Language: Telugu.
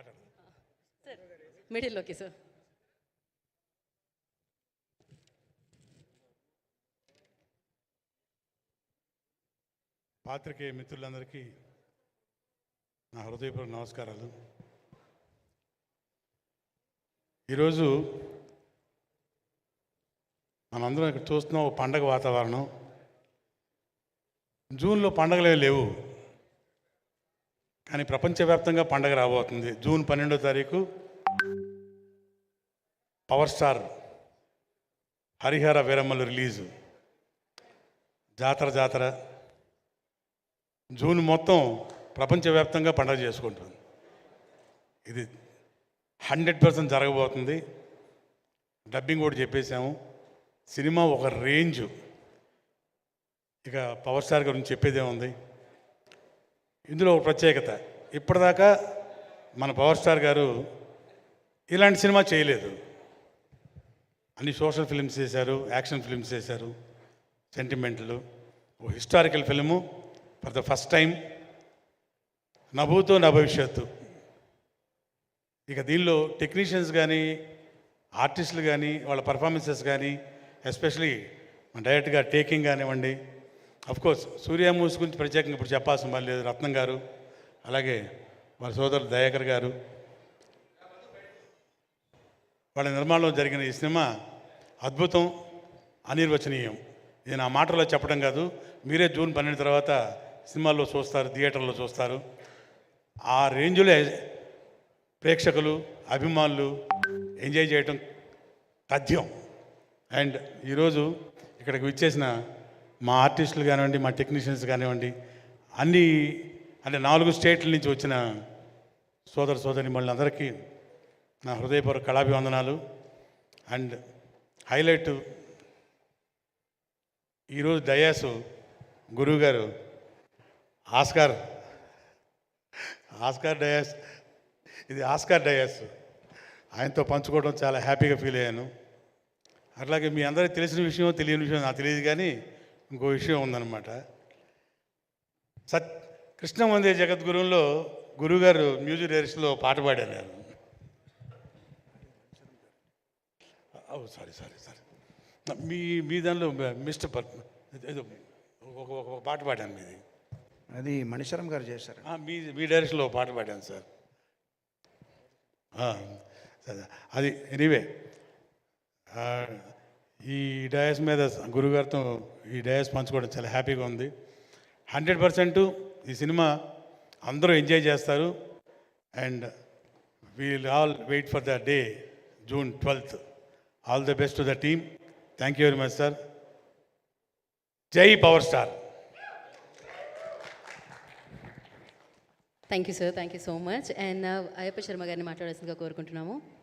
మాట్లాడు సార్. మిడిల్లోకి సార్. పాత్రికేయ మిత్రులందరికీ నా హృదయపూర్వక నమస్కారాలు. ఈరోజు మనందరం ఇక్కడ చూస్తున్నాం ఒక పండగ వాతావరణం. జూన్లో పండగలే లేవు. కానీ ప్రపంచవ్యాప్తంగా పండగ రాబోతుంది. జూన్ పన్నెండో తారీఖు power star Harihara Veeramallu release. జాతర జాతర. జూన్ మొత్తం ప్రపంచవ్యాప్తంగా పండగ చేసుకుంటుంది. ఇది హండ్రెడ్ పర్సెంట్ జరగబోతుంది. డబ్బింగ్ కూడా చెప్పేశాము. సినిమా ఒక రేంజ్. ఇక పవర్ స్టార్ గురించి చెప్పేదే ఉంది. ఇందులో ఒక ప్రత్యేకత. ఇప్పటిదాకా మన పవర్ స్టార్ గారు ఇలాంటి సినిమా చేయలేదు. అన్ని సోషల్ ఫిల్మ్స్ చేశారు యాక్షన్ ఫిల్మ్స్ చేశారు సెంటిమెంట్లు. ఓ historical film for the first time. నభూతో నా భవిష్యత్తు. ఇక దీనిలో టెక్నీషియన్స్ కానీ ఆర్టిస్టులు కానీ వాళ్ళ పర్ఫార్మెన్సెస్ కానీ ఎస్పెషలీ డైరెక్ట్గా టేకింగ్ కానివ్వండి అఫ్కోర్స్ సూర్య మూవీస్ గురించి ప్రత్యేకంగా ఇప్పుడు చెప్పాల్సిన పని లేదు రత్నం గారు అలాగే వారి సోదరుడు దయాకర్ గారు. వాళ్ళ నిర్మాణంలో జరిగిన ఈ సినిమా అద్భుతం అనిర్వచనీయం. ఇది నా మాటలో చెప్పడం కాదు మీరే జూన్ పన్నెండు తర్వాత సినిమాల్లో చూస్తారు థియేటర్లో చూస్తారు. ఆ రేంజ్లో ప్రేక్షకులు అభిమానులు ఎంజాయ్ చేయటం తథ్యం. అండ్ ఈరోజు ఇక్కడికి విచ్చేసిన మా ఆర్టిస్టులు కానివ్వండి మా టెక్నీషియన్స్ కానివ్వండి అన్ని అంటే నాలుగు స్టేట్ల నుంచి వచ్చిన సోదర సోదరి అందరికీ నా హృదయపూర్వక కళాభివందనాలు. అండ్ హైలైట్ ఈరోజు దయాసు గురువుగారు ఆస్కార్ ఆస్కార్ డయాస్ ఇది ఆస్కార్ డయాస్ ఆయనతో పంచుకోవడం చాలా హ్యాపీగా ఫీల్ అయ్యాను. అట్లాగే మీ అందరికీ తెలిసిన విషయం తెలియని విషయం నాకు తెలియదు కానీ ఇంకో విషయం ఉందన్నమాట. సత్ కృష్ణ మందిర జగద్గురువులో గురువుగారు మ్యూజిక్ డైరెక్షన్లో పాట పాడారు నేను సారీ సారీ సారీ. మీ మీ దానిలో మిస్టర్ పర్ ఏదో ఒక ఒక- పాట పాడాను మీది. అది మణిశరం గారు చేశారు. మీ మీ డైరెక్షన్లో పాట పాడాను సరే. అది ఎనీవే. ఈ డయాస్ మీద గురుగారితో ఈ డయాస్ పంచుకోవడం చాలా హ్యాపీగా ఉంది. హండ్రెడ్ పర్సెంట్ ఈ సినిమా అందరూ ఎంజాయ్ చేస్తారు. And we'll all wait for the day June twelfth. All the best to the team. Thank you very much sir. జై power star. Thank you sir thank you so much and Ayyappa Sharma గారిని మాట్లాడాల్సిందిగా కోరుకుంటున్నాము.